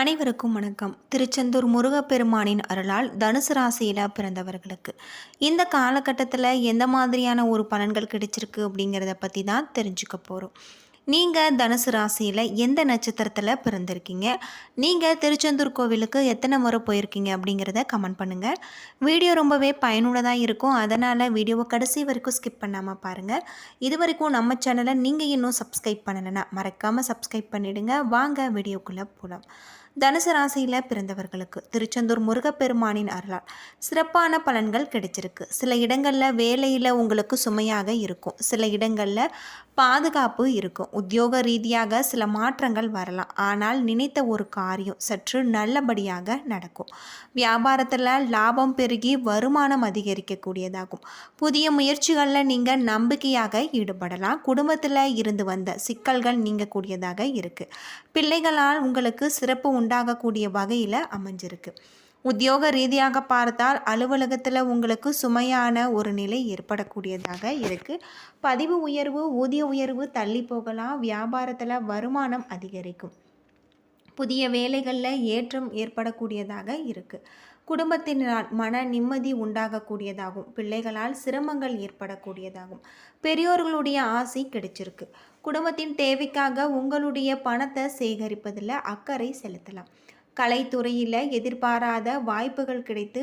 அனைவருக்கும் வணக்கம். திருச்செந்தூர் முருகப்பெருமானின் அருளால் தனுசு ராசியில் பிறந்தவர்களுக்கு. இந்த காலகட்டத்தில் எந்த மாதிரியான ஒரு பலன்கள் கிடைச்சிருக்கு அப்படிங்கிறத பற்றி தான் தெரிஞ்சுக்க போகிறோம் நீங்கள் தனுசு ராசியில் எந்த நட்சத்திரத்தில் பிறந்திருக்கீங்க? நீங்கள் திருச்செந்தூர் கோவிலுக்கு எத்தனை முறை போயிருக்கீங்க அப்படிங்கிறத கமெண்ட் பண்ணுங்கள் வீடியோ ரொம்பவே பயனுள்ளதாக இருக்கும். அதனால் வீடியோவை கடைசி வரைக்கும் ஸ்கிப் பண்ணாமல் பாருங்கள் இது வரைக்கும் நம்ம சேனலை நீங்கள் இன்னும் சப்ஸ்கிரைப் பண்ணலைன்னா மறக்காமல் சப்ஸ்கிரைப் பண்ணிவிடுங்க வாங்க வீடியோக்குள்ளே போகலாம் தனுசு ராசியில் பிறந்தவர்களுக்கு திருச்செந்தூர் முருகப்பெருமானின் அருளால் சிறப்பான பலன்கள் கிடைச்சிருக்கு. சில இடங்களில் வேலையில் உங்களுக்கு சுமையாக இருக்கும். சில இடங்களில் பாதுகாப்பு இருக்கும். உத்தியோக ரீதியாக சில மாற்றங்கள் வரலாம். ஆனால் நினைத்த ஒரு காரியம் சற்று நல்லபடியாக நடக்கும். வியாபாரத்தில் லாபம் பெருகி வருமானம் அதிகரிக்கக்கூடியதாகும். புதிய முயற்சிகளில் நீங்கள் நம்பிக்கையாக ஈடுபடலாம். குடும்பத்தில் இருந்து வந்த சிக்கல்கள் நீங்கக்கூடியதாக இருக்குது பிள்ளைகளால் உங்களுக்கு சிறப்பு உண்டாகக்கூடிய வகையில் அமைஞ்சிருக்கு. உத்தியோக ரீதியாக பார்த்தால் அலுவலகத்தில் உங்களுக்கு சுமையான ஒரு நிலை ஏற்படக்கூடியதாக இருக்குது பதிவு உயர்வு ஊதிய உயர்வு தள்ளி போகலாம். வியாபாரத்தில் வருமானம் அதிகரிக்கும். புதிய வேலைகளில் ஏற்றம் ஏற்படக்கூடியதாக இருக்குது குடும்பத்தினால் மன நிம்மதி உண்டாகக்கூடியதாகும். பிள்ளைகளால் சிரமங்கள் ஏற்படக்கூடியதாகும். பெரியோர்களுடைய ஆசை கிடைச்சிருக்கு. குடும்பத்தின் தேவைக்காக உங்களுடைய பணத்தை சேகரிப்பதில் அக்கறை செலுத்தலாம். கலைத்துறையில் எதிர்பாராத வாய்ப்புகள் கிடைத்து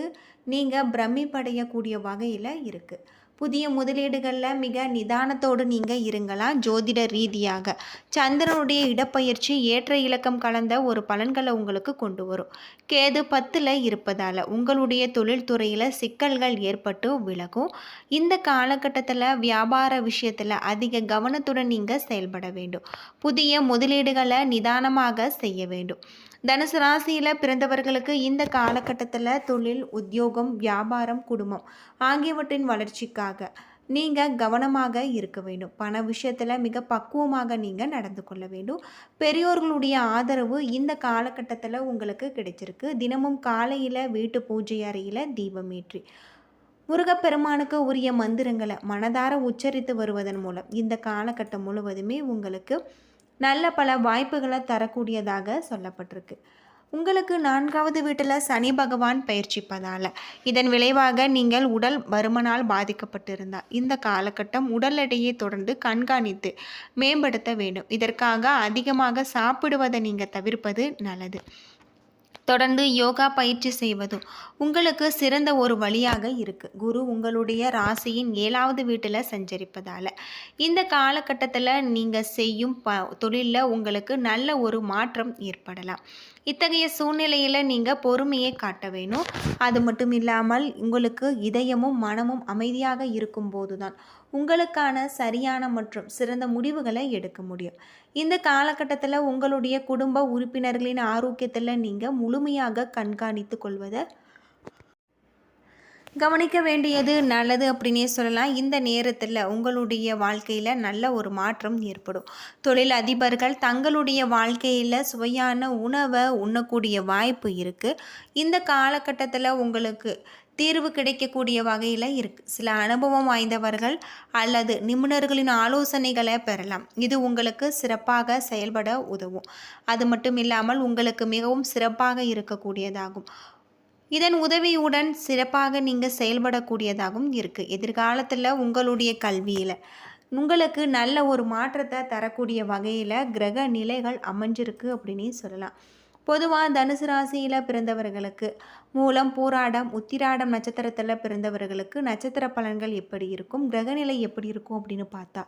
நீங்கள் பிரமிப்படையக்கூடிய வகையில் இருக்குது புதிய முதலீடுகளில் மிக நிதானத்தோடு நீங்கள் இருங்கலாம் ஜோதிட ரீதியாக. சந்திரனுடைய இடப்பயிற்சி ஏற்ற இலக்கம் கலந்த ஒரு பலன்களை உங்களுக்கு கொண்டு வரும். கேது பத்தில் இருப்பதால் உங்களுடைய தொழில்துறையில் சிக்கல்கள் ஏற்பட்டு விலகும். இந்த காலகட்டத்தில் வியாபார விஷயத்தில் அதிக கவனத்துடன் நீங்கள் செயல்பட வேண்டும். புதிய முதலீடுகளை நிதானமாக செய்ய வேண்டும். தனுசு ராசியில் பிறந்தவர்களுக்கு இந்த காலகட்டத்தில் தொழில் உத்தியோகம் வியாபாரம் குடும்பம் ஆகியவற்றின் வளர்ச்சிக்காக நீங்கள் கவனமாக இருக்க வேண்டும். பண விஷயத்தில் மிக பக்குவமாக நீங்கள் நடந்து கொள்ள வேண்டும். பெரியோர்களுடைய ஆதரவு இந்த காலகட்டத்தில் உங்களுக்கு கிடைச்சிருக்கு. தினமும் காலையில் வீட்டு பூஜை அறையில் தீபமேற்றி முருகப்பெருமானுக்கு உரிய மந்திரங்களை மனதார உச்சரித்து வருவதன் மூலம் இந்த காலகட்டம் முழுவதுமே உங்களுக்கு நல்ல பல வாய்ப்புகளை தரக்கூடியதாக சொல்லப்பட்டிருக்கு. உங்களுக்கு நான்காவது வீட்டில் சனி பகவான் பயிற்சிப்பதால் இதன் விளைவாக நீங்கள் உடல் வருமனால் பாதிக்கப்பட்டிருந்தால் இந்த காலகட்டம் உடல் எடையை தொடர்ந்து கண்காணித்து மேம்படுத்த வேண்டும். இதற்காக அதிகமாக சாப்பிடுவதை நீங்கள் தவிர்ப்பது நல்லது. தொடர்ந்து யோகா பயிற்சி செய்வதும் உங்களுக்கு சிறந்த ஒரு வழியாக இருக்குது குரு உங்களுடைய ராசியின் ஏழாவது வீட்டில் சஞ்சரிப்பதால். இந்த காலகட்டத்தில் நீங்கள் செய்யும் ப தொழிலில் உங்களுக்கு நல்ல ஒரு மாற்றம் ஏற்படலாம். இத்தகைய சூழ்நிலையில் நீங்கள் பொறுமையை காட்ட வேணும். அது மட்டும் இல்லாமல் உங்களுக்கு இதயமும் மனமும் அமைதியாக இருக்கும்போது தான் உங்களுக்கான சரியான மற்றும் சிறந்த முடிவுகளை எடுக்க முடியும். இந்த காலகட்டத்தில் உங்களுடைய குடும்ப உறுப்பினர்களின் ஆரோக்கியத்தில் நீங்கள் முழுமையாக கண்காணித்து கொள்வதை கவனிக்க வேண்டியது நல்லது அப்படின்னே சொல்லலாம். இந்த நேரத்தில் உங்களுடைய வாழ்க்கையில் நல்ல ஒரு மாற்றம் ஏற்படும். தொழில் அதிபர்கள் தங்களுடைய வாழ்க்கையில் சுவையான உணவை உண்ணக்கூடிய வாய்ப்பு இருக்குது இந்த காலகட்டத்தில் உங்களுக்கு தீர்வு கிடைக்கக்கூடிய வகையில் இருக்குது சில அனுபவம் வாய்ந்தவர்கள் அல்லது நிபுணர்களின் ஆலோசனைகளை பெறலாம். இது உங்களுக்கு சிறப்பாக செயல்பட உதவும். அது மட்டும் இல்லாமல் உங்களுக்கு மிகவும் சிறப்பாக இருக்கக்கூடியதாகும். இதன் உதவியுடன் சிறப்பாக நீங்கள் செயல்படக்கூடியதாகவும் இருக்குது எதிர்காலத்தில் உங்களுடைய கல்வியில். உங்களுக்கு நல்ல ஒரு மாற்றத்தை தரக்கூடிய வகையில் கிரக நிலைகள் அமைஞ்சிருக்கு அப்படின்னு சொல்லலாம். பொதுவாக தனுசு ராசியில் பிறந்தவர்களுக்கு மூலம் பூராடம் உத்திராடம் நட்சத்திரத்தில் பிறந்தவர்களுக்கு நட்சத்திர பலன்கள் எப்படி இருக்கும்? கிரகநிலை எப்படி இருக்கும் அப்படின்னு பார்த்தா?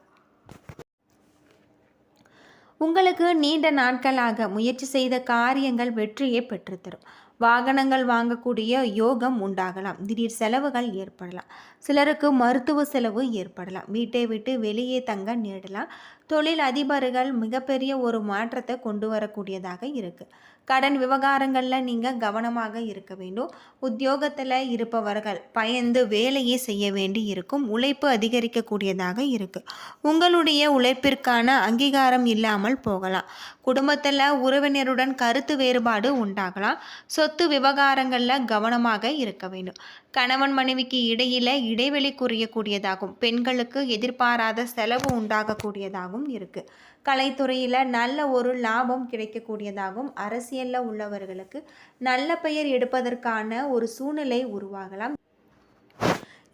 உங்களுக்கு நீண்ட நாட்களாக முயற்சி செய்த காரியங்கள் வெற்றியை பெற்றுத்தரும். வாகனங்கள் வாங்கக்கூடிய யோகம் உண்டாகலாம். திடீர் செலவுகள் ஏற்படலாம். சிலருக்கு மருத்துவ செலவு ஏற்படலாம். வீட்டை விட்டு வெளியே தங்க நேடலாம் தொழில் அதிபர்கள் மிகப்பெரிய ஒரு மாற்றத்தை கொண்டு வரக்கூடியதாக இருக்குது கடன் விவகாரங்களில் நீங்கள் கவனமாக இருக்க வேண்டும். உத்தியோகத்தில் இருப்பவர்கள் பயந்து வேலையை செய்ய வேண்டி இருக்கும். உழைப்பு அதிகரிக்கக்கூடியதாக இருக்குது உங்களுடைய உழைப்பிற்கான அங்கீகாரம் இல்லாமல் போகலாம். குடும்பத்தில் உறவினருடன் கருத்து வேறுபாடு உண்டாகலாம். சொத்து விவகாரங்களில் கவனமாக இருக்க வேண்டும். கணவன் மனைவிக்கு இடையில இடைவெளி குறையக்கூடியதாகும். பெண்களுக்கு எதிர்பாராத செலவு உண்டாகக்கூடியதாகும். உண்டாகக்கூடியதாகவும் இருக்குது கலைத்துறையில் நல்ல ஒரு லாபம் கிடைக்கக்கூடியதாகவும் அரசியலில் உள்ளவர்களுக்கு நல்ல பெயர் எடுப்பதற்கான ஒரு சூழ்நிலை உருவாகலாம்.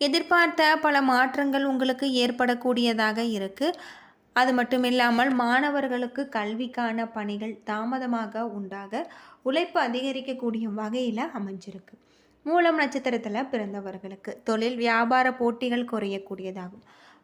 எதிர்பார்த்த பல மாற்றங்கள் உங்களுக்கு ஏற்படக்கூடியதாக இருக்குது அது மட்டும் இல்லாமல் மாணவர்களுக்கு கல்விக்கான பணிகள் தாமதமாக உண்டாக உழைப்பு அதிகரிக்கக்கூடிய வகையில் அமைஞ்சிருக்கு. மூலம் நட்சத்திரத்தில் பிறந்தவர்களுக்கு தொழில் வியாபார போட்டிகள் குறையக்கூடியதாகும்.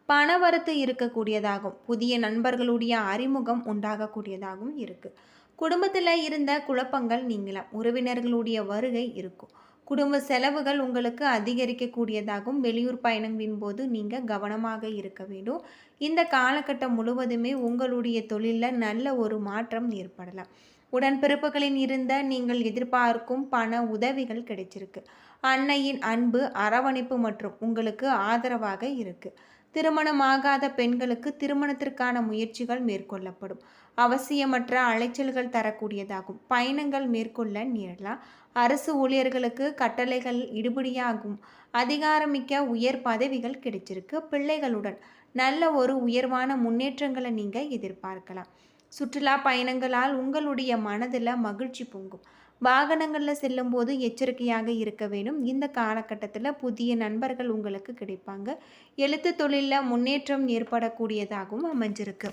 பணவரத்து இருக்கக்கூடியதாகும். புதிய நண்பர்களுடைய அறிமுகம் உண்டாகக்கூடியதாகவும் இருக்குது குடும்பத்தில் இருந்த குழப்பங்கள் நீங்களாம் உறவினர்களுடைய வருகை இருக்கும். குடும்ப செலவுகள் உங்களுக்கு அதிகரிக்கக்கூடியதாகவும் வெளியூர் பயணங்களின் போது நீங்கள் கவனமாக இருக்க வேண்டும். இந்த காலகட்டம் முழுவதுமே உங்களுடைய தொழிலில் நல்ல ஒரு மாற்றம் ஏற்படலாம். உடன்பிறப்புகளின் இருந்த நீங்கள் எதிர்பார்க்கும் பண உதவிகள் கிடைச்சிருக்கு. அன்னையின் அன்பு அரவணைப்பு மற்றும் உங்களுக்கு ஆதரவாக இருக்குது திருமணமாகாத பெண்களுக்கு திருமணத்திற்கான முயற்சிகள் மேற்கொள்ளப்படும். அவசியமற்ற அலைச்சல்கள் தரக்கூடியதாகும். பயணங்கள் மேற்கொள்ள நேரலாம். அரசு ஊழியர்களுக்கு கட்டளைகள் இடுபடியாகும். அதிகாரமிக்க உயர் பதவிகள் கிடைச்சிருக்கு பிள்ளைகளுடன். நல்ல ஒரு உயர்வான முன்னேற்றங்களை நீங்கள் எதிர்பார்க்கலாம். சுற்றுலா பயணங்களால் உங்களுடைய மனதில் மகிழ்ச்சி பொங்கும். வாகனங்களில் செல்லும்போது எச்சரிக்கையாக இருக்க வேண்டும். இந்த காலகட்டத்தில் புதிய நண்பர்கள் உங்களுக்கு கிடைப்பாங்க. எழுத்து தொழிலில் முன்னேற்றம் ஏற்படக்கூடியதாகவும் அமைஞ்சிருக்கு.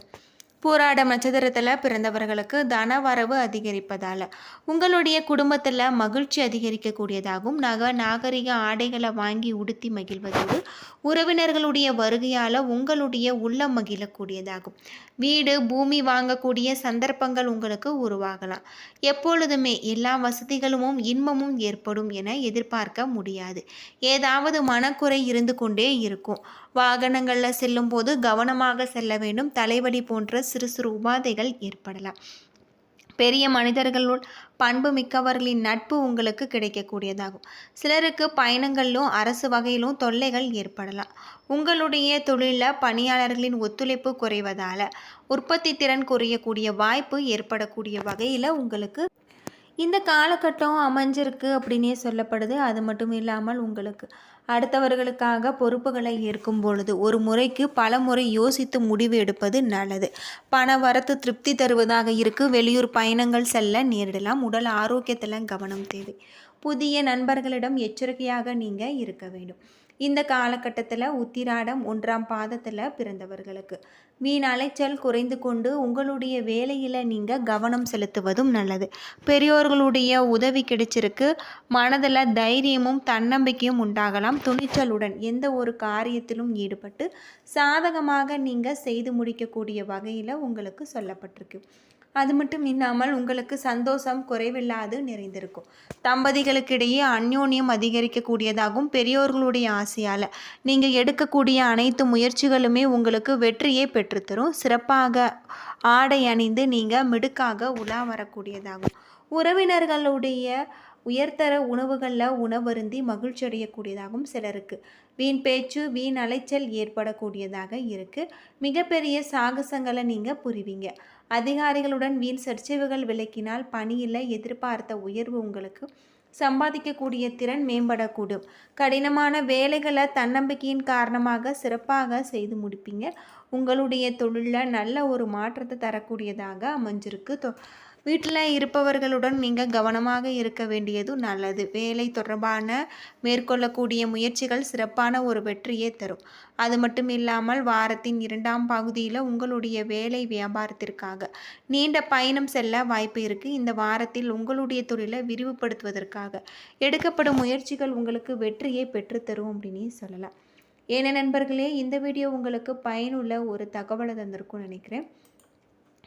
பூராடம் நட்சத்திரத்தில் பிறந்தவர்களுக்கு தன வரவு அதிகரிப்பதால் உங்களுடைய குடும்பத்தில் மகிழ்ச்சி அதிகரிக்கக்கூடியதாகவும் நக நாகரிக ஆடைகளை வாங்கி உடுத்தி மகிழ்வதோடு உறவினர்களுடைய வருகையால் உங்களுடைய உள்ளம் மகிழக்கூடியதாகும். வீடு பூமி வாங்கக்கூடிய சந்தர்ப்பங்கள் உங்களுக்கு உருவாகலாம். எப்பொழுதுமே எல்லா வசதிகளும் இன்பமும் ஏற்படும் என எதிர்பார்க்க முடியாது. ஏதாவது மனக்குறை இருந்து கொண்டே இருக்கும். வாகனங்களில் செல்லும்போது கவனமாக செல்ல வேண்டும். தலைவலி போன்ற சிறு சிறு உபாதைகள் ஏற்படலாம். பெரிய மனிதர்களுள் பண்பு மிக்கவர்களின் நட்பு உங்களுக்கு கிடைக்கக்கூடியதாகும். சிலருக்கு பயணங்களிலும் அரசு வகையிலும் தொல்லைகள் ஏற்படலாம். உங்களுடைய தொழிலில் பணியாளர்களின் ஒத்துழைப்பு குறைவதால் உற்பத்தி திறன் குறையக்கூடிய வாய்ப்பு ஏற்படக்கூடிய வகையில் உங்களுக்கு இந்த காலகட்டம் அமைஞ்சிருக்கு அப்படின்னே சொல்லப்படுது. அது மட்டும் இல்லாமல் உங்களுக்கு அடுத்தவர்களுக்காக பொறுப்புகளை ஏற்கும் பொழுது ஒரு முறைக்கு பல முறை யோசித்து முடிவு எடுப்பது நல்லது. பண வரத்து திருப்தி தருவதாக இருக்கு. வெளியூர் பயணங்கள் செல்ல நேரிடலாம். உடல் ஆரோக்கியத்தில் கவனம் தேவை. புதிய நண்பர்களிடம் எச்சரிக்கையாக நீங்கள் இருக்க வேண்டும். இந்த காலகட்டத்தில் உத்திராடம் ஒன்றாம் பாதத்தில் பிறந்தவர்களுக்கு. வீண் அலைச்சல் குறைந்து கொண்டு உங்களுடைய வேலையில் நீங்கள் கவனம் செலுத்துவதும் நல்லது. பெரியோர்களுடைய உதவி கிடைச்சிருக்கு. மனதில் தைரியமும் தன்னம்பிக்கையும் உண்டாகலாம். துணிச்சலுடன் எந்த ஒரு காரியத்திலும் ஈடுபட்டு சாதகமாக நீங்கள் செய்து முடிக்கக்கூடிய வகையில் உங்களுக்கு சொல்லப்பட்டிருக்கு. அது மட்டும் இல்லாமல் உங்களுக்கு சந்தோஷம் குறைவில்லாது நிறைந்திருக்கும். தம்பதிகளுக்கிடையே அந்யோன்யம் அதிகரிக்கக்கூடியதாகவும் பெரியோர்களுடைய ஆசையால் நீங்கள் எடுக்கக்கூடிய அனைத்து முயற்சிகளுமே உங்களுக்கு வெற்றியை பெற்றுத்தரும். சிறப்பாக ஆடை அணிந்து நீங்கள் மிடுக்காக உலா வரக்கூடியதாகும். உறவினர்களுடைய உயர்தர உணவுகளில் உணவருந்தி மகிழ்ச்சி அடையக்கூடியதாகவும் சிலருக்கு. வீண் பேச்சு வீண் அலைச்சல் ஏற்படக்கூடியதாக இருக்குது மிகப்பெரிய சாகசங்களை நீங்கள் புரிவீங்க. அதிகாரிகளுடன் வீண் சர்ச்சைவுகள் விளக்கினால் பணியில் எதிர்பார்த்த உயர்வு உங்களுக்கு சம்பாதிக்கக்கூடிய திறன் மேம்படக்கூடும். கடினமான வேலைகளை தன்னம்பிக்கையின் காரணமாக சிறப்பாக செய்து முடிப்பீங்க. உங்களுடைய தொழிலில் நல்ல ஒரு மாற்றத்தை தரக்கூடியதாக அமைஞ்சிருக்கு. வீட்டில் இருப்பவர்களுடன் நீங்கள் கவனமாக இருக்க வேண்டியது நல்லது. வேலை தொடர்பான மேற்கொள்ளக்கூடிய முயற்சிகள் சிறப்பான ஒரு வெற்றியை தரும். அது மட்டும் இல்லாமல் வாரத்தின் இரண்டாம் பகுதியில் உங்களுடைய வேலை வியாபாரத்திற்காக நீண்ட பயணம் செல்ல வாய்ப்பு இருக்குது இந்த வாரத்தில் உங்களுடைய தொழிலை விரிவுபடுத்துவதற்காக எடுக்கப்படும் முயற்சிகள் உங்களுக்கு வெற்றியை பெற்றுத்தரும் அப்படின்னு சொல்லலாம். ஏன நண்பர்களே இந்த வீடியோ உங்களுக்கு பயனுள்ள ஒரு தகவலை தந்திருக்கும்னு நினைக்கிறேன்.